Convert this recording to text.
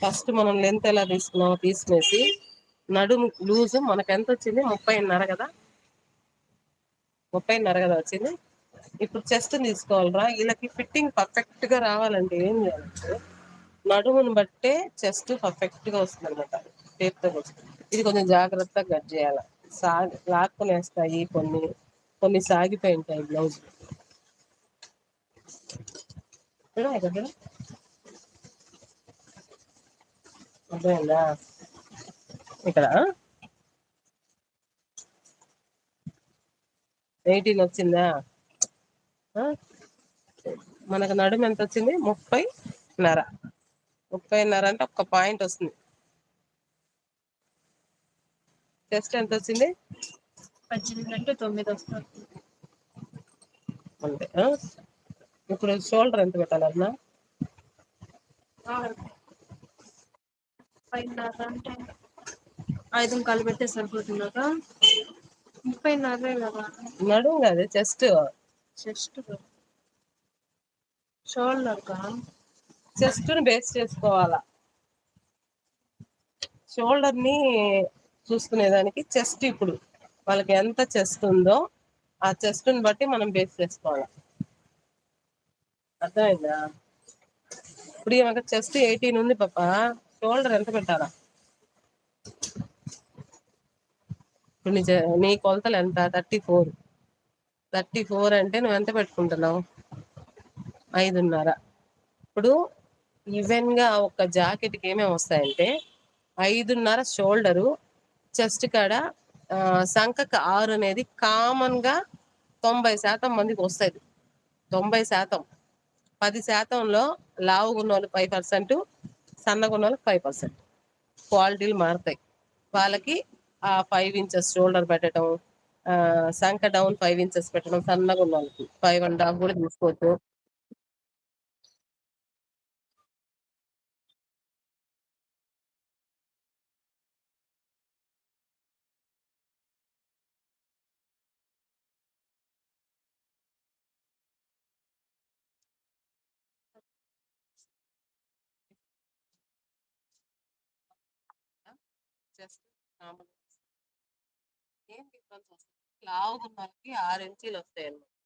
First మనం length ఎలా తీసుకున్నామో తీసుకునేసి నడుము లూజ్ మనకు ఎంత వచ్చింది? ముప్పైన్నర కదా? ముప్పైన్నర కదా వచ్చింది? ఇప్పుడు చెస్ట్ తీసుకోవాలరా. వీళ్ళకి ఫిట్టింగ్ పర్ఫెక్ట్గా రావాలంటే ఏం చేయాలంటే నడుముని బట్టే చెస్ట్ పర్ఫెక్ట్గా వస్తుంది అనమాట పేరుతో ఇది కొంచెం జాగ్రత్తగా కట్ చేయాలి? సాగి లాక్కునేస్తాయి కొన్ని కొన్ని సాగిపోయి ఉంటాయి బ్లౌజ్ అర్థమైందా ఇక్కడ ఎయిటీన్ వచ్చిందా? మనకు నడుము ఎంత వచ్చింది? ముప్పై నర. ముప్పై నర అంటే ఒక్క పాయింట్ వస్తుంది. చెస్ట్ ఎంత వచ్చింది? పద్దెనిమిది అంటే తొమ్మిది వస్తుంది. అంతే ఇప్పుడు షోల్డర్ ఎంత పెట్టాలన్నా ఐదు పెడితే సరిపోతుందా ముప్పైన్నరే కదా. నడుము కాదు చెస్ట్. చెస్ట్ షోల్డర్ కా? చెస్ట్ని బేస్ చేసుకోవాలా. షోల్డర్ని చూసుకునేదానికి చెస్ట్ ఇప్పుడు. వాళ్ళకి ఎంత చెస్ట్ ఉందో ఆ చెస్ట్ని బట్టి మనం బేస్ చేసుకోవాలి. అర్థమైందా? ఇప్పుడు ఈమెకు చెస్ట్ ఎయిటీన్ ఉంది పాప. షోల్డర్ ఎంత పెట్టాలా? ఇప్పుడు నీ నీ కొలతలు ఎంత? Thirty four. థర్టీ ఫోర్ అంటే నువ్వు ఎంత పెట్టుకుంటున్నావు? ఐదున్నర. ఇప్పుడు ఈవెన్గా ఒక జాకెట్కి ఏమేమి వస్తాయంటే ఐదున్నర షోల్డరు చెస్ట్ కాడ ఆ, ఆరు అనేది కామన్గా తొంభై శాతం మందికి వస్తుంది తొంభై శాతం. పది శాతంలో లావుగా ఉన్న వాళ్ళకి ఫైవ్ పర్సెంట్ సన్నగా ఉన్న వాళ్ళకి ఫైవ్ పర్సెంట్ క్వాలిటీలు మారుతాయి. వాళ్ళకి ఆ ఫైవ్ ఇంచెస్ షోల్డర్ పెట్టడం సంఖ సంక డౌన్ ఫైవ్ ఇంచెస్ పెట్టడం సన్నగా ఉన్న వాళ్ళకి ఫైవ్ అండ్ హాఫ్ కూడా తీసుకోవచ్చు. జస్ట్ కామన్ ఏం డిఫరెన్స్ వస్తుంది? లావుగా ఉన్న వాళ్ళకి ఆరు ఇంచీలు వస్తాయి అన్నమాట